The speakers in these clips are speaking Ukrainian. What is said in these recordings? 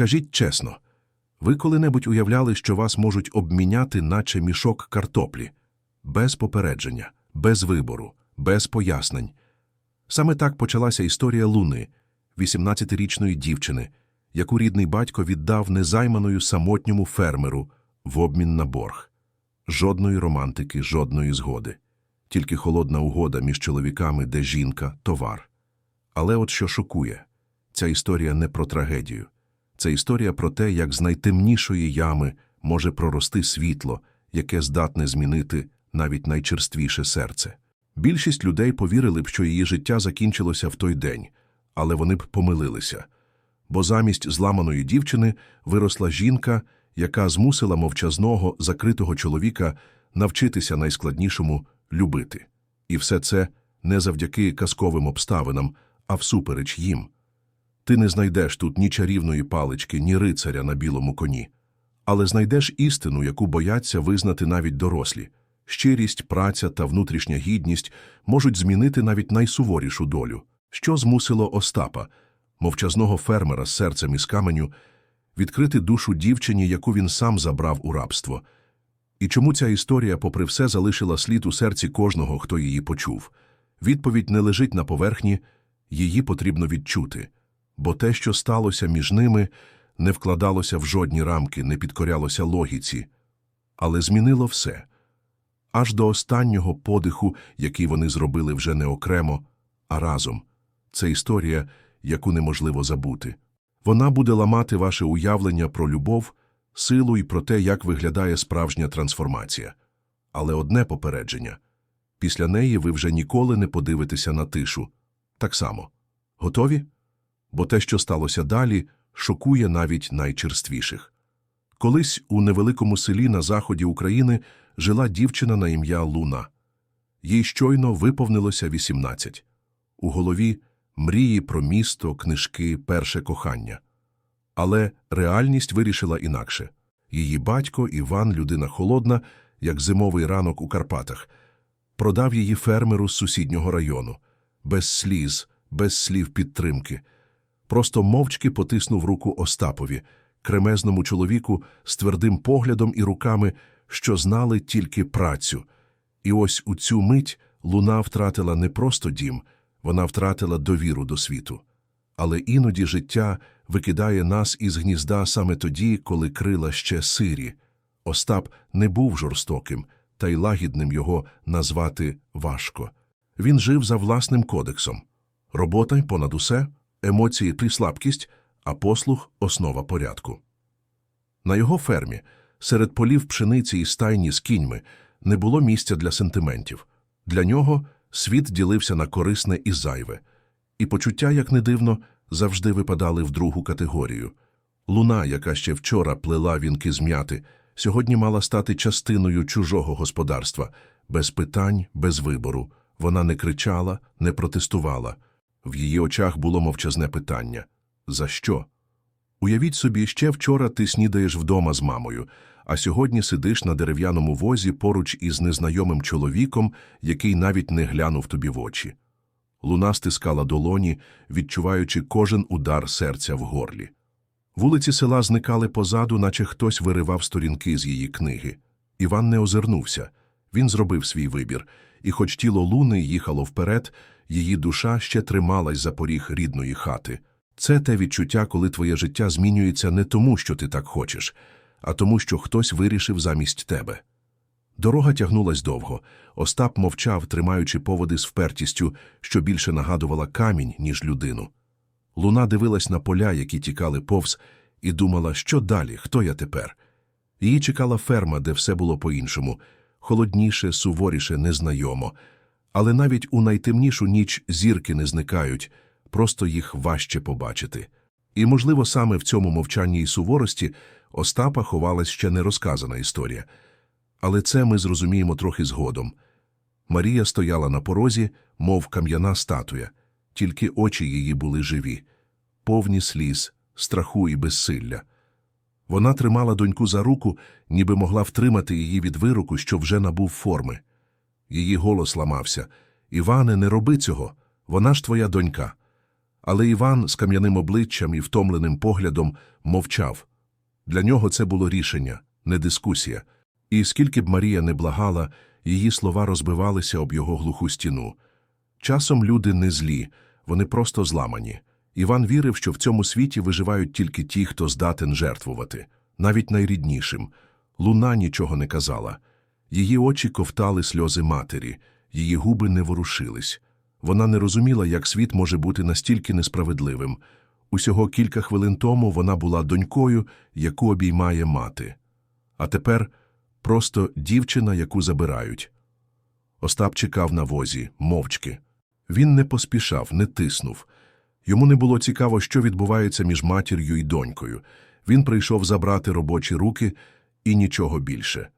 Скажіть чесно, ви коли-небудь уявляли, що вас можуть обміняти, наче мішок картоплі, без попередження, без вибору, без пояснень? Саме так почалася історія Луни, 18-річної дівчини, яку рідний батько віддав незайманою самотньому фермеру в обмін на борг. Жодної романтики, жодної згоди. Тільки холодна угода між чоловіками, де жінка – товар. Але от що шокує – ця історія не про трагедію. Це історія про те, як з найтемнішої ями може прорости світло, яке здатне змінити навіть найчерствіше серце. Більшість людей повірили б, що її життя закінчилося в той день, але вони б помилилися. Бо замість зламаної дівчини виросла жінка, яка змусила мовчазного, закритого чоловіка навчитися найскладнішому – любити. І все це не завдяки казковим обставинам, а всупереч їм. Ти не знайдеш тут ні чарівної палички, ні рицаря на білому коні. Але знайдеш істину, яку бояться визнати навіть дорослі. Щирість, праця та внутрішня гідність можуть змінити навіть найсуворішу долю. Що змусило Остапа, мовчазного фермера з серцем із каменю, відкрити душу дівчині, яку він сам забрав у рабство? І чому ця історія, попри все, залишила слід у серці кожного, хто її почув? Відповідь не лежить на поверхні, її потрібно відчути. Бо те, що сталося між ними, не вкладалося в жодні рамки, не підкорялося логіці, але змінило все. Аж до останнього подиху, який вони зробили вже не окремо, а разом. Це історія, яку неможливо забути. Вона буде ламати ваше уявлення про любов, силу і про те, як виглядає справжня трансформація. Але одне попередження – після неї ви вже ніколи не подивитеся на тишу. Так само. Готові? Бо те, що сталося далі, шокує навіть найчерствіших. Колись у невеликому селі на заході України жила дівчина на ім'я Луна. Їй щойно виповнилося 18. У голові мрії про місто, книжки, перше кохання. Але реальність вирішила інакше. Її батько Іван, людина холодна, як зимовий ранок у Карпатах, продав її фермеру з сусіднього району, без сліз, без слів підтримки. Просто мовчки потиснув руку Остапові, кремезному чоловіку з твердим поглядом і руками, що знали тільки працю. І ось у цю мить луна втратила не просто дім, вона втратила довіру до світу. Але іноді життя викидає нас із гнізда саме тоді, коли крила ще сирі. Остап не був жорстоким, та й лагідним його назвати важко. Він жив за власним кодексом. Робота й понад усе, емоції і слабкість, а послух – основа порядку. На його фермі, серед полів пшениці і стайні з кіньми, не було місця для сентиментів. Для нього світ ділився на корисне і зайве. І почуття, як не дивно, завжди випадали в другу категорію. Луна, яка ще вчора плела вінки з м'яти, сьогодні мала стати частиною чужого господарства, без питань, без вибору. Вона не кричала, не протестувала. В її очах було мовчазне питання – за що? Уявіть собі, ще вчора ти снідаєш вдома з мамою, а сьогодні сидиш на дерев'яному возі поруч із незнайомим чоловіком, який навіть не глянув тобі в очі. Луна стискала долоні, відчуваючи кожен удар серця в горлі. Вулиці села зникали позаду, наче хтось виривав сторінки з її книги. Іван не озирнувся. Він зробив свій вибір, і хоч тіло луни їхало вперед, її душа ще трималась за поріг рідної хати. Це те відчуття, коли твоє життя змінюється не тому, що ти так хочеш, а тому, що хтось вирішив замість тебе. Дорога тягнулась довго. Остап мовчав, тримаючи поводи з впертістю, що більше нагадувала камінь, ніж людину. Луна дивилась на поля, які тікали повз, і думала, що далі, хто я тепер. Її чекала ферма, де все було по-іншому холодніше, суворіше, незнайомо. Але навіть у найтемнішу ніч зірки не зникають, просто їх важче побачити. І, можливо, саме в цьому мовчанні і суворості Остапа ховалась ще не розказана історія. Але це ми зрозуміємо трохи згодом. Марія стояла на порозі, мов кам'яна статуя, тільки очі її були живі, повні сліз, страху і безсилля. Вона тримала доньку за руку, ніби могла втримати її від вироку, що вже набув форми. Її голос ламався. Іване, не роби цього, вона ж твоя донька. Але Іван з кам'яним обличчям і втомленим поглядом мовчав. Для нього це було рішення, не дискусія. І скільки б Марія не благала, її слова розбивалися об його глуху стіну. Часом люди не злі, вони просто зламані. Іван вірив, що в цьому світі виживають тільки ті, хто здатен жертвувати, навіть найріднішим. Луна нічого не казала. Її очі ковтали сльози матері, її губи не ворушились. Вона не розуміла, як світ може бути настільки несправедливим. Усього кілька хвилин тому вона була донькою, яку обіймає мати. А тепер просто дівчина, яку забирають. Остап чекав на возі, мовчки. Він не поспішав, не тиснув. Йому не було цікаво, що відбувається між матір'ю і донькою. Він прийшов забрати робочі руки і нічого більше.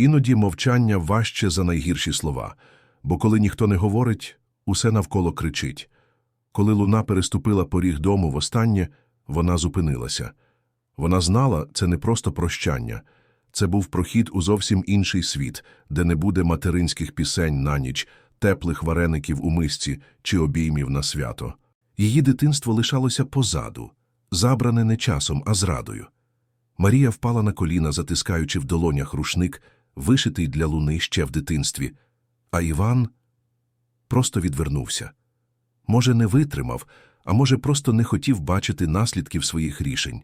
Іноді мовчання важче за найгірші слова, бо коли ніхто не говорить, усе навколо кричить. Коли луна переступила поріг дому востаннє, вона зупинилася. Вона знала, це не просто прощання. Це був прохід у зовсім інший світ, де не буде материнських пісень на ніч, теплих вареників у мисці чи обіймів на свято. Її дитинство лишалося позаду, забране не часом, а зрадою. Марія впала на коліна, затискаючи в долонях рушник, вишитий для луни ще в дитинстві, а Іван просто відвернувся. Може, не витримав, а може, просто не хотів бачити наслідків своїх рішень.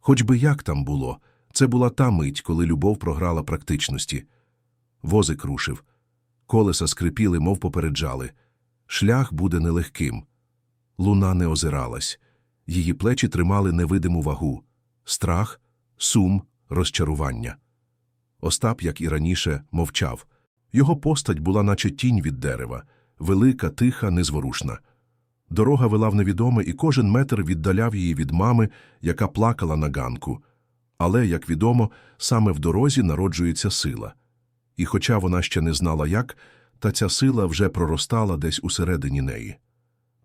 Хоч би як там було, це була та мить, коли любов програла практичності. Возик рушив. Колеса скрипіли, мов попереджали. Шлях буде нелегким. Луна не озиралась. Її плечі тримали невидиму вагу. Страх, сум, розчарування. Остап, як і раніше, мовчав. Його постать була наче тінь від дерева, велика, тиха, незворушна. Дорога вела в невідоме, і кожен метр віддаляв її від мами, яка плакала на ганку. Але, як відомо, саме в дорозі народжується сила. І хоча вона ще не знала як, та ця сила вже проростала десь усередині неї.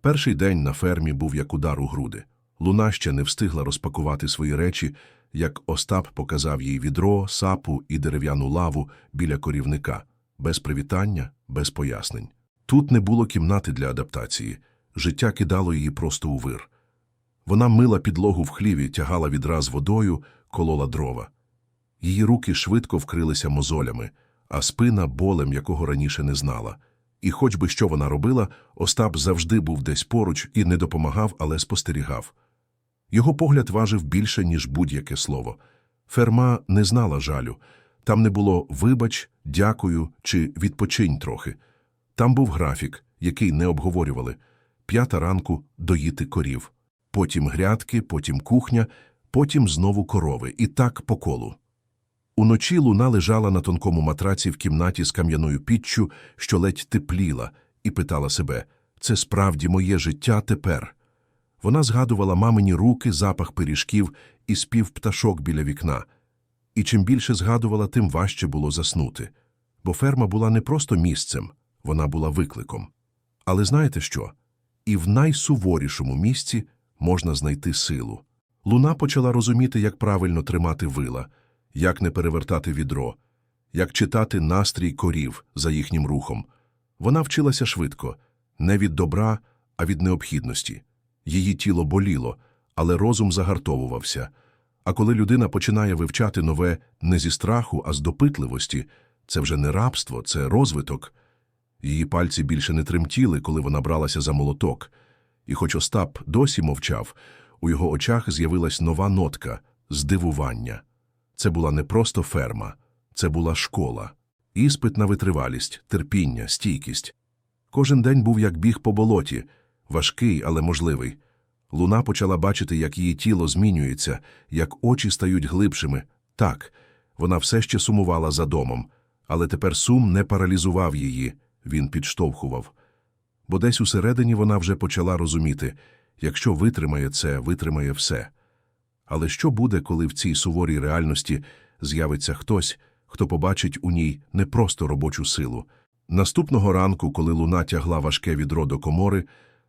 Перший день на фермі був як удар у груди. Луна ще не встигла розпакувати свої речі, як Остап показав їй відро, сапу і дерев'яну лаву біля корівника, без привітання, без пояснень. Тут не було кімнати для адаптації, життя кидало її просто у вир. Вона мила підлогу в хліві, тягала відра з водою, колола дрова. Її руки швидко вкрилися мозолями, а спина болем, якого раніше не знала. І хоч би що вона робила, Остап завжди був десь поруч і не допомагав, але спостерігав. Його погляд важив більше, ніж будь-яке слово. Ферма не знала жалю. Там не було «вибач», «дякую» чи «відпочинь трохи». Там був графік, який не обговорювали. П'ята ранку доїти корів. Потім грядки, потім кухня, потім знову корови. І так по колу. Уночі луна лежала на тонкому матраці в кімнаті з кам'яною піччю, що ледь тепліла, і питала себе «Це справді моє життя тепер?» Вона згадувала мамині руки, запах пиріжків і спів пташок біля вікна. І чим більше згадувала, тим важче було заснути. Бо ферма була не просто місцем, вона була викликом. Але знаєте що? І в найсуворішому місці можна знайти силу. Луна почала розуміти, як правильно тримати вила, як не перевертати відро, як читати настрій корів за їхнім рухом. Вона вчилася швидко, не від добра, а від необхідності. Її тіло боліло, але розум загартовувався. А коли людина починає вивчати нове не зі страху, а з допитливості, це вже не рабство, це розвиток. Її пальці більше не тремтіли, коли вона бралася за молоток. І хоч Остап досі мовчав, у його очах з'явилась нова нотка здивування. Це була не просто ферма, це була школа, іспит на витривалість, терпіння, стійкість. Кожен день був як біг по болоті, важкий, але можливий. Луна почала бачити, як її тіло змінюється, як очі стають глибшими. Так, вона все ще сумувала за домом, але тепер сум не паралізував її, він підштовхував. Бо десь усередині вона вже почала розуміти, якщо витримає це, витримає все. Але що буде, коли в цій суворій реальності з'явиться хтось, хто побачить у ній не просто робочу силу? Наступного ранку, коли луна тягла важке відро до комори,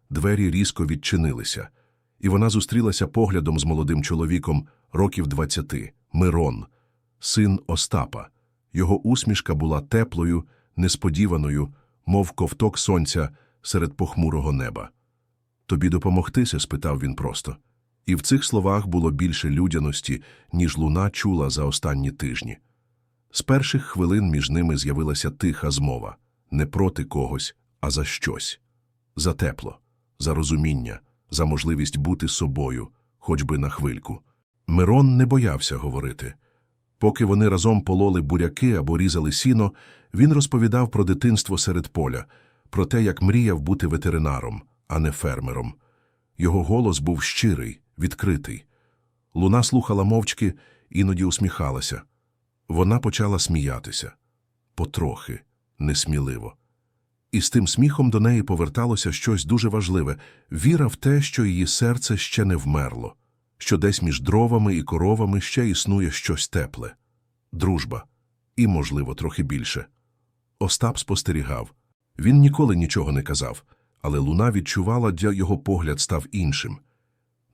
двері різко відчинилися, і вона зустрілася поглядом з молодим чоловіком років двадцяти Мирон, син Остапа. Його усмішка була теплою, несподіваною, мов ковток сонця серед похмурого неба. Тобі допомогтися? спитав він просто. І в цих словах було більше людяності, ніж луна чула за останні тижні. З перших хвилин між ними з'явилася тиха змова не проти когось, а за щось за тепло, за розуміння, за можливість бути собою, хоч би на хвильку. Мирон не боявся говорити. Поки вони разом пололи буряки або різали сіно, він розповідав про дитинство серед поля, про те, як мріяв бути ветеринаром, а не фермером. Його голос був щирий, відкритий. Луна слухала мовчки, іноді усміхалася. Вона почала сміятися. Потрохи, несміливо. І з тим сміхом до неї поверталося щось дуже важливе — віра в те, що її серце ще не вмерло, що десь між дровами і коровами ще існує щось тепле. Дружба. І, можливо, трохи більше. Остап спостерігав. Він ніколи нічого не казав, але луна відчувала, де його погляд став іншим.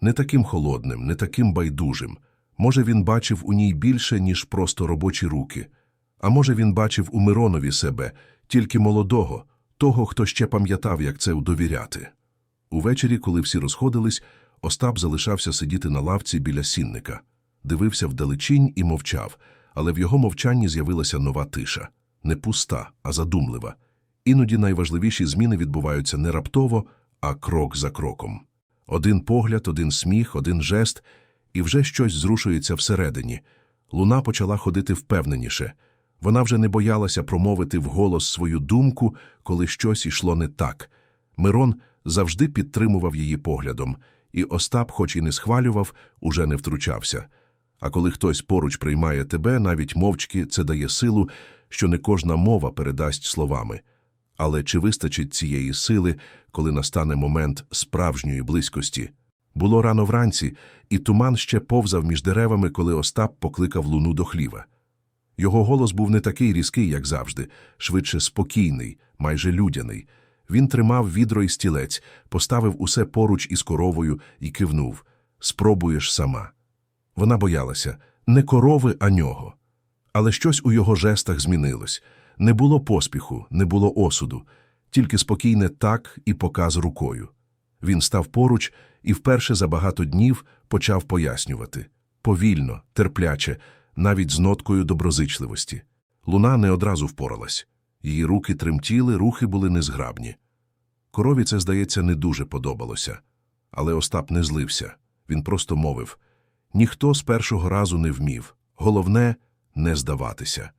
Не таким холодним, не таким байдужим. Може, він бачив у ній більше, ніж просто робочі руки. А може, він бачив у Миронові себе, тільки молодого, того, хто ще пам'ятав, як це довіряти. Увечері, коли всі розходились, Остап залишався сидіти на лавці біля сінника, дивився вдалечінь і мовчав, але в його мовчанні з'явилася нова тиша не пуста, а задумлива. Іноді найважливіші зміни відбуваються не раптово, а крок за кроком. Один погляд, один сміх, один жест, і вже щось зрушується всередині. Луна почала ходити впевненіше. Вона вже не боялася промовити вголос свою думку, коли щось ішло не так. Мирон завжди підтримував її поглядом, і Остап, хоч і не схвалював, уже не втручався. А коли хтось поруч приймає тебе, навіть мовчки, це дає силу, що не кожна мова передасть словами. Але чи вистачить цієї сили, коли настане момент справжньої близькості? Було рано вранці, і туман ще повзав між деревами, коли Остап покликав луну до хліва. Його голос був не такий різкий, як завжди, швидше спокійний, майже людяний. Він тримав відро і стілець, поставив усе поруч із коровою і кивнув Спробуєш сама. Вона боялася не корови, а нього. Але щось у його жестах змінилось. Не було поспіху, не було осуду, тільки спокійне так і показ рукою. Він став поруч і вперше за багато днів почав пояснювати повільно, терпляче, навіть з ноткою доброзичливості. Луна не одразу впоралась. Її руки тремтіли, рухи були незграбні. Корові це, здається, не дуже подобалося. Але Остап не злився. Він просто мовив ніхто з першого разу не вмів. Головне не здаватися.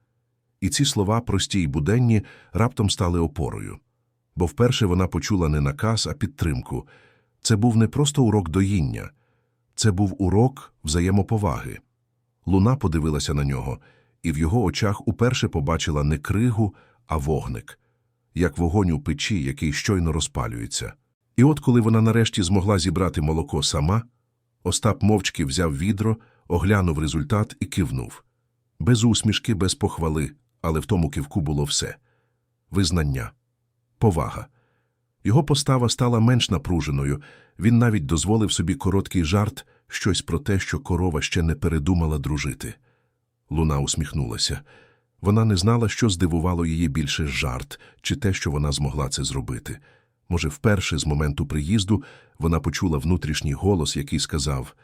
І ці слова, прості й буденні, раптом стали опорою. Бо вперше вона почула не наказ, а підтримку. Це був не просто урок доїння, це був урок взаємоповаги. Луна подивилася на нього, і в його очах уперше побачила не кригу, а вогник, як вогонь у печі, який щойно розпалюється. І от коли вона нарешті змогла зібрати молоко сама, Остап мовчки взяв відро, оглянув результат і кивнув. Без усмішки, без похвали, але в тому кивку було все визнання, повага. Його постава стала менш напруженою, він навіть дозволив собі короткий жарт, щось про те, що корова ще не передумала дружити. Луна усміхнулася. Вона не знала, що здивувало її більше жарт, чи те, що вона змогла це зробити. Може, вперше з моменту приїзду вона почула внутрішній голос, який сказав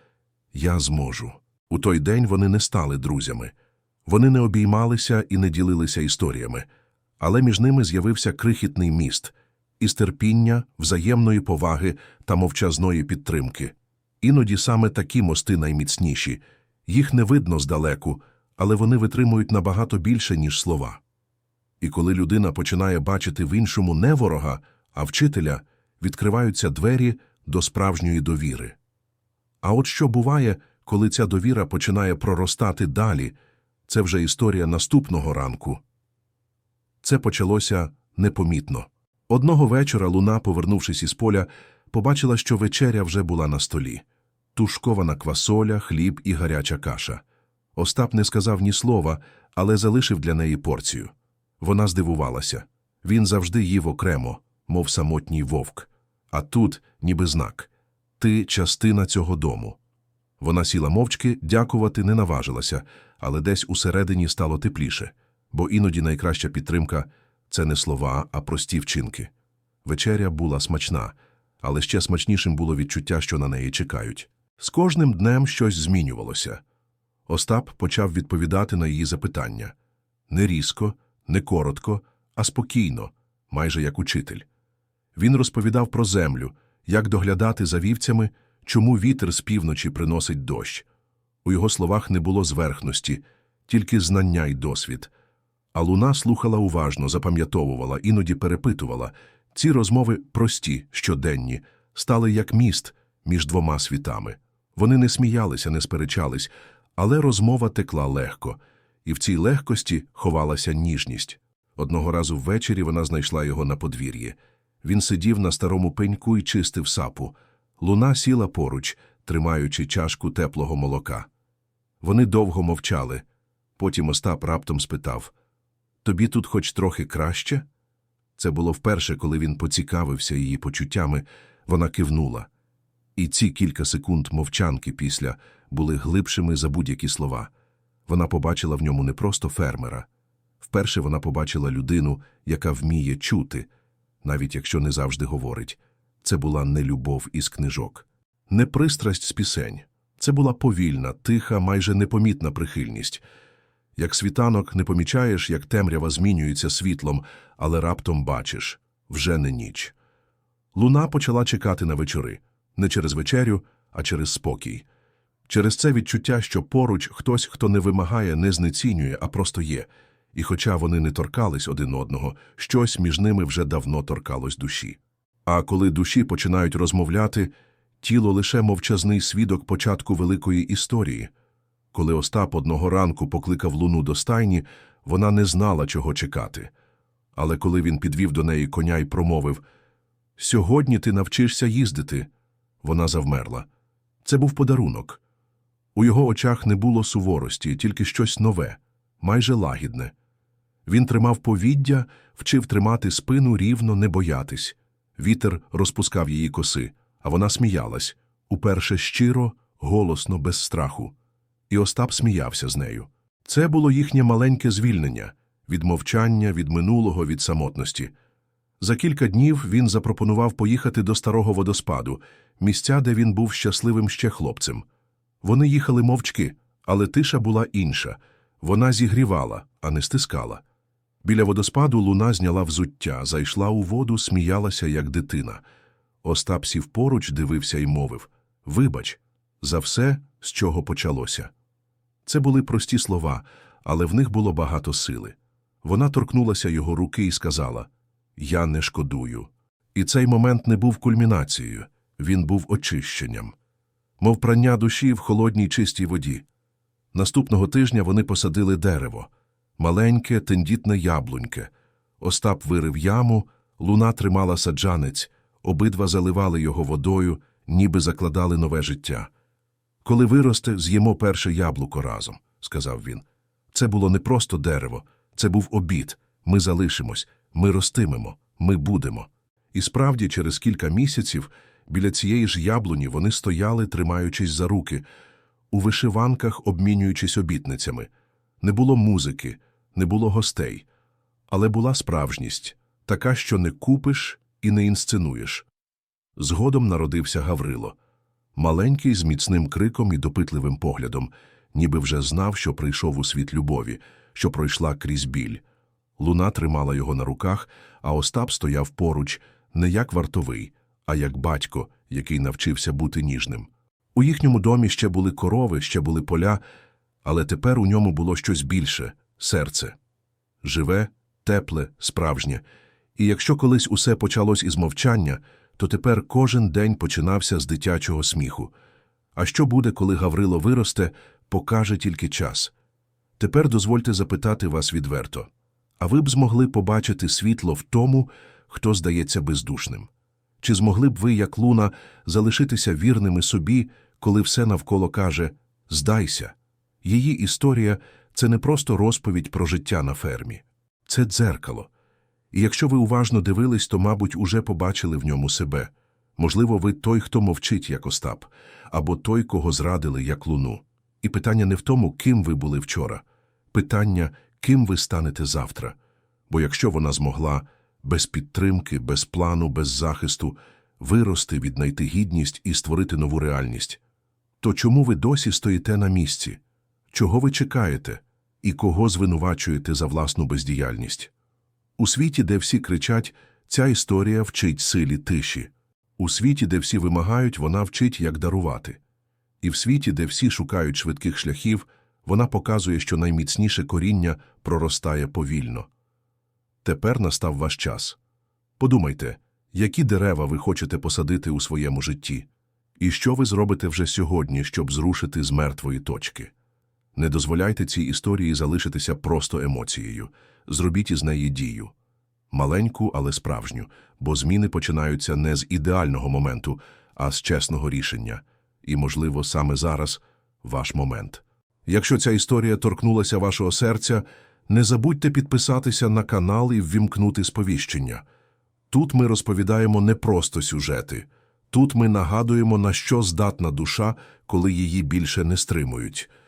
Я зможу. У той день вони не стали друзями. Вони не обіймалися і не ділилися історіями, але між ними з'явився крихітний міст із терпіння, взаємної поваги та мовчазної підтримки. Іноді саме такі мости найміцніші. Їх не видно здалеку, але вони витримують набагато більше, ніж слова. І коли людина починає бачити в іншому не ворога, а вчителя, відкриваються двері до справжньої довіри. А от що буває, коли ця довіра починає проростати далі, це вже історія наступного ранку. Це почалося непомітно. Одного вечора луна, повернувшись із поля, побачила, що вечеря вже була на столі тушкована квасоля, хліб і гаряча каша. Остап не сказав ні слова, але залишив для неї порцію. Вона здивувалася. Він завжди їв окремо, мов самотній вовк. А тут, ніби знак ти частина цього дому. Вона сіла мовчки, дякувати не наважилася, але десь усередині стало тепліше, бо іноді найкраща підтримка це не слова, а прості вчинки. Вечеря була смачна, але ще смачнішим було відчуття, що на неї чекають. З кожним днем щось змінювалося. Остап почав відповідати на її запитання. Не різко, не коротко, а спокійно, майже як учитель. Він розповідав про землю, як доглядати за вівцями, чому вітер з півночі приносить дощ. У його словах не було зверхності, тільки знання й досвід. А луна слухала уважно, запам'ятовувала, іноді перепитувала. Ці розмови прості, щоденні, стали як міст між двома світами. Вони не сміялися, не сперечались, але розмова текла легко, і в цій легкості ховалася ніжність. Одного разу ввечері вона знайшла його на подвір'ї. Він сидів на старому пеньку і чистив сапу. Луна сіла поруч, тримаючи чашку теплого молока. Вони довго мовчали. Потім Остап раптом спитав Тобі тут хоч трохи краще? Це було вперше, коли він поцікавився її почуттями, вона кивнула. І ці кілька секунд мовчанки після були глибшими за будь-які слова. Вона побачила в ньому не просто фермера. Вперше вона побачила людину, яка вміє чути, навіть якщо не завжди говорить. Це була не любов із книжок, не пристрасть з пісень. Це була повільна, тиха, майже непомітна прихильність. Як світанок не помічаєш, як темрява змінюється світлом, але раптом бачиш – вже не ніч. Луна почала чекати на вечори. Не через вечерю, а через спокій. Через це відчуття, що поруч хтось, хто не вимагає, не знецінює, а просто є. І хоча вони не торкались один одного, щось між ними вже давно торкалось душі. А коли душі починають розмовляти, тіло лише мовчазний свідок початку великої історії. Коли Остап одного ранку покликав луну до стайні, вона не знала, чого чекати. Але коли він підвів до неї коня й промовив «Сьогодні ти навчишся їздити», вона завмерла. Це був подарунок. У його очах не було суворості, тільки щось нове, майже лагідне. Він тримав повіддя, вчив тримати спину рівно, не боятись. Вітер розпускав її коси, а вона сміялась, уперше щиро, голосно, без страху. І Остап сміявся з нею. Це було їхнє маленьке звільнення від мовчання, від минулого, від самотності. За кілька днів він запропонував поїхати до старого водоспаду, місця, де він був щасливим ще хлопцем. Вони їхали мовчки, але тиша була інша. Вона зігрівала, а не стискала. Біля водоспаду луна зняла взуття, зайшла у воду, сміялася, як дитина. Остап сів поруч, дивився і мовив Вибач, за все, з чого почалося. Це були прості слова, але в них було багато сили. Вона торкнулася його руки і сказала Я не шкодую. І цей момент не був кульмінацією, він був очищенням, мов прання душі в холодній чистій воді. Наступного тижня вони посадили дерево маленьке, тендітне яблуньке. Остап вирив яму, луна тримала саджанець, обидва заливали його водою, ніби закладали нове життя. Коли виросте, з'їмо перше яблуко разом, сказав він. Це було не просто дерево, це був обід. Ми залишимось, ми ростимемо, ми будемо. І справді, через кілька місяців біля цієї ж яблуні вони стояли, тримаючись за руки, у вишиванках обмінюючись обітницями. Не було музики, не було гостей, але була справжність, така, що не купиш і не інсценуєш. Згодом народився Гаврило, маленький з міцним криком і допитливим поглядом, ніби вже знав, що прийшов у світ любові, що пройшла крізь біль. Луна тримала його на руках, а Остап стояв поруч не як вартовий, а як батько, який навчився бути ніжним. У їхньому домі ще були корови, ще були поля, але тепер у ньому було щось більше серце. Живе, тепле, справжнє. І якщо колись усе почалось із мовчання, то тепер кожен день починався з дитячого сміху. А що буде, коли Гаврило виросте, покаже тільки час. Тепер дозвольте запитати вас відверто. А ви б змогли побачити світло в тому, хто здається бездушним? Чи змогли б ви, як луна, залишитися вірними собі, коли все навколо каже «здайся»? Її історія – це не просто розповідь про життя на фермі. Це дзеркало. І якщо ви уважно дивились, то, мабуть, уже побачили в ньому себе. Можливо, ви той, хто мовчить, як Остап, або той, кого зрадили, як луну. І питання не в тому, ким ви були вчора. Питання, ким ви станете завтра. Бо якщо вона змогла, без підтримки, без плану, без захисту, вирости, віднайти гідність і створити нову реальність. То чому ви досі стоїте на місці? Чого ви чекаєте? І кого звинувачуєте за власну бездіяльність? У світі, де всі кричать, ця історія вчить силі тиші. У світі, де всі вимагають, вона вчить, як дарувати. І в світі, де всі шукають швидких шляхів, вона показує, що найміцніше коріння проростає повільно. Тепер настав ваш час. Подумайте, які дерева ви хочете посадити у своєму житті, і що ви зробите вже сьогодні, щоб зрушити з мертвої точки. Не дозволяйте цій історії залишитися просто емоцією, зробіть із неї дію. Маленьку, але справжню, бо зміни починаються не з ідеального моменту, а з чесного рішення. І, можливо, саме зараз ваш момент. Якщо ця історія торкнулася вашого серця, не забудьте підписатися на канал і ввімкнути сповіщення. Тут ми розповідаємо не просто сюжети. Тут ми нагадуємо, на що здатна душа, коли її більше не стримують –